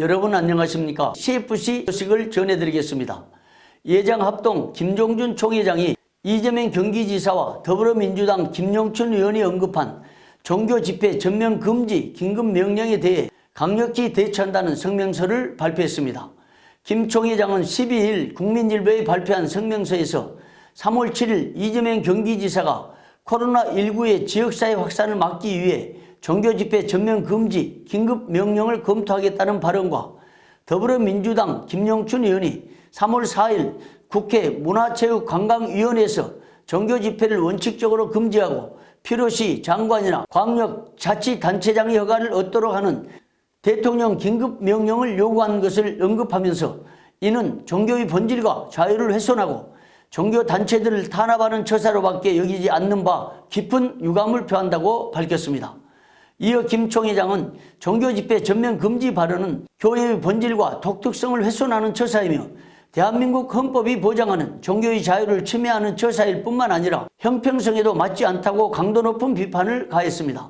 여러분 안녕하십니까? CFC 소식을 전해드리겠습니다. 예장합동 김종준 총회장이 이재명 경기지사와 더불어민주당 김용춘 의원이 언급한 종교 집회 전면 금지 긴급 명령에 대해 강력히 대처한다는 성명서를 발표했습니다. 김 총회장은 12일 국민일보에 발표한 성명서에서 3월 7일 이재명 경기지사가 코로나19의 지역사회 확산을 막기 위해 종교 집회 전면 금지 긴급 명령을 검토하겠다는 발언과 더불어민주당 김용춘 의원이 3월 4일 국회 문화체육관광위원회에서 종교 집회를 원칙적으로 금지하고 필요시 장관이나 광역자치단체장의 허가를 얻도록 하는 대통령 긴급 명령을 요구한 것을 언급하면서 이는 종교의 본질과 자유를 훼손하고 종교 단체들을 탄압하는 처사로밖에 여기지 않는 바 깊은 유감을 표한다고 밝혔습니다. 이어 김 총회장은 종교 집회 전면 금지 발언은 교회의 본질과 독특성을 훼손하는 처사이며 대한민국 헌법이 보장하는 종교의 자유를 침해하는 처사일 뿐만 아니라 형평성에도 맞지 않다고 강도 높은 비판을 가했습니다.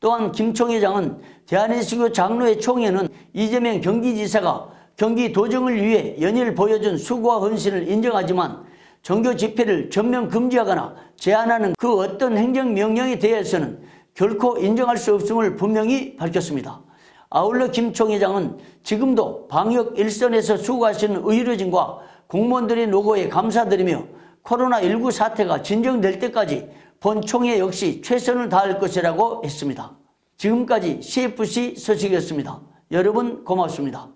또한 김 총회장은 대한예수교 장로회 총회는 이재명 경기지사가 경기 도정을 위해 연일 보여준 수고와 헌신을 인정하지만 종교 집회를 전면 금지하거나 제한하는 그 어떤 행정명령에 대해서는 결코 인정할 수 없음을 분명히 밝혔습니다. 아울러 김 총회장은 지금도 방역 일선에서 수고하시는 의료진과 공무원들의 노고에 감사드리며 코로나19 사태가 진정될 때까지 본 총회 역시 최선을 다할 것이라고 했습니다. 지금까지 CFC 소식이었습니다. 여러분 고맙습니다.